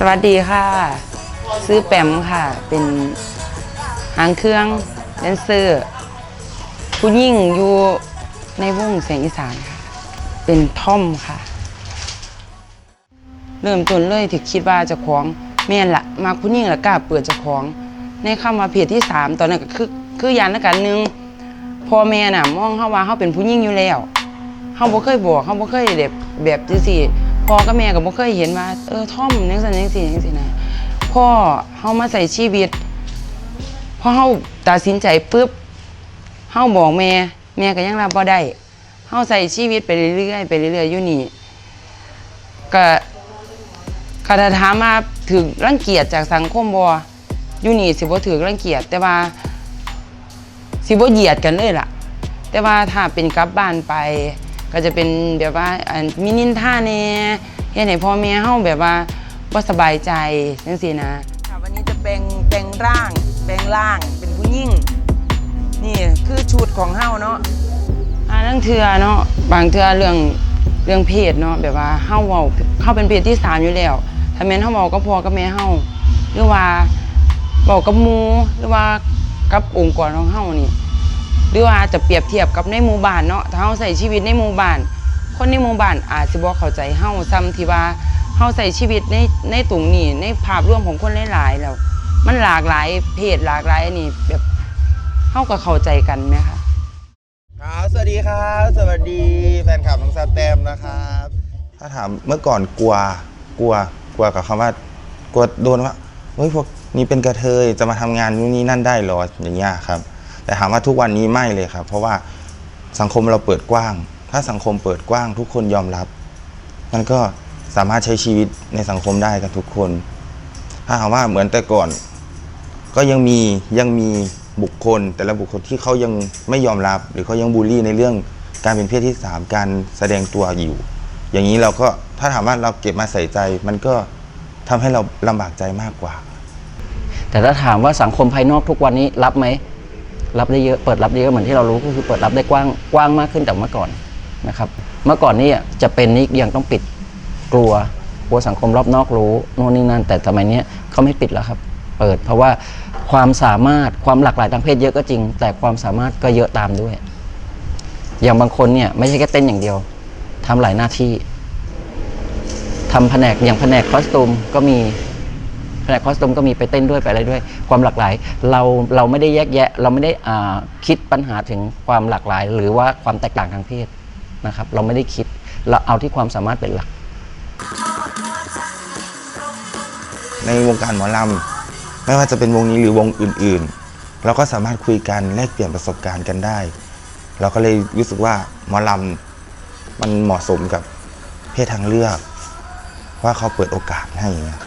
สวัสดีค่ะ ซื้อแปมค่ะ เป็นหางเครื่องแดนเซอร์ผู้ยิ่งอยู่ในวงเสียงอีสานค่ะ เป็นท่อมค่ะ เริ่มต้นเลยที่คิดว่าจะของแม่นละมาผู้ยิ่งละกล้าเปิดจะของ ในคำว่าเพจที่สามตอนนั้นก็คือคือยานนักการหนึ่งพ่อแม่น่ะมองเขาว่าเขาเป็นผู้ยิ่งอยู่แล้วเขาบ่เคยบอกเขาบ่เคยแบบแบบจังซี่ พ่อกับแม่ก็บ่เคยเห็นว่า เออท่อมจังซั่นจังซี่จังซี่นะพ่อเฮามาใส่ชีวิตพอเฮาตัดสินใจปุ๊บเฮาบอกแม่ แม่ก็ยังรับบ่ได้เฮาใส่ชีวิตไปเรื่อยๆไปเรื่อยๆอยู่นี่ก็ก็ถ้าถามมาถึงรังเกียจจากสังคมบ่อยู่นี่สิบ่ถือรังเกียจแต่ว่าสิบ่เหยียดกันเลยล่ะ แต่ว่าถ้าเป็นกลับบ้านไป ก็จะเป็นแบบว่าอันมินินท่าแน่เฮ็ดให้พ่อแม่เฮาแบบว่าบ่สบายใจจังซี่นะค่ะวันนี้จะแปลงแปลงร่างแปลงร่างเป็นผู้หญิงนี่คือชุดของเฮาเนาะอ่าเรื่องเทือเนาะบางเทือเรื่องเรื่องเพศเนาะแบบว่าเฮาเว้าเฮาเป็นเพศที่สามอยู่แล้วถ้าแม่นเฮาเว้ากับพ่อกับแม่เฮาหรือว่าเว้ากับหมู่หรือว่ากับองค์กรของเฮานี่ หรือว่าจะเปรียบเทียบกับในหมู่บ้านเนาะถ้าเฮาใส่ชีวิตในหมู่บ้าน คนในหมู่บ้านอาจสิบ่เข้าใจเฮาซ้ำที่ว่าเฮาใส่ชีวิตในในตรงนี้ในภาพรวมของคนหลายๆแล้วมันหลากหลายเพศหลากหลายอันนี้แบบเฮาก็เข้าใจกันไหมคะครับสวัสดีครับ สวัสดีแฟนคลับน้องสแตมนะครับ ถ้าถามเมื่อก่อนกลัวกลัวกลัวกับคำว่ากลัวโดนว่าเฮ้ยพวกนี้เป็นกระเทยจะมาทำงานนู่นนี่นั่นได้หรออย่างเงี้ยครับ แต่ถามว่าทุกวันนี้ไม่เลยครับ เพราะว่าสังคมเราเปิดกว้าง ถ้าสังคมเปิดกว้างทุกคนยอมรับ มันก็สามารถใช้ชีวิตในสังคมได้กันทุกคน ถ้าถามว่าเหมือนแต่ก่อน ก็ยังมียังมีบุคคล แต่ละบุคคลที่เขายังไม่ยอมรับ หรือเขายังบูลลี่ในเรื่องการเป็นเพศที่สามการแสดงตัวอยู่ อย่างนี้เราก็ถ้าถามว่าเราเก็บมาใส่ใจ มันก็ทำให้เราลำบากใจมากกว่า แต่ถ้าถามว่าสังคมภายนอกทุกวันนี้รับไหม รับได้เยอะเปิดรับได้เยอะเหมือนที่เรารู้ก็คือเปิดรับได้กว้างกว้างมากขึ้นจากเมื่อก่อนนะครับ เมื่อก่อนนี่จะเป็นนี่ยังต้องปิดกลัวกลัวสังคมรอบนอกรู้โน่นนี่นั่นแต่สมัยเนี้ยเขาไม่ปิดแล้วครับ เปิดเพราะว่าความสามารถความหลากหลายทางเพศเยอะก็จริง แต่ความสามารถก็เยอะตามด้วย อย่างบางคนเนี่ยไม่ใช่แค่เต้นอย่างเดียวทำหลายหน้าที่ทำแผนกอย่างแผนกคอสตูมก็มี แผนกคอสตูมก็มีไปเต้นด้วยไปอะไรด้วย ความหลากหลาย เราเราไม่ได้แยกแยะ เราไม่ได้อ่าคิดปัญหาถึงความหลากหลาย หรือว่าความแตกต่างทางเพศนะครับ เราไม่ได้คิดเราเอาที่ความสามารถเป็นหลัก ในวงการหมอลำไม่ว่าจะเป็นวงนี้หรือวงอื่นๆ เราก็สามารถคุยกันแลกเปลี่ยนประสบการณ์กันได้ เราก็เลยรู้สึกว่าหมอลำมันเหมาะสมกับเพศทางเลือก ว่าเขาเปิดโอกาสให้อย่างเงี้ย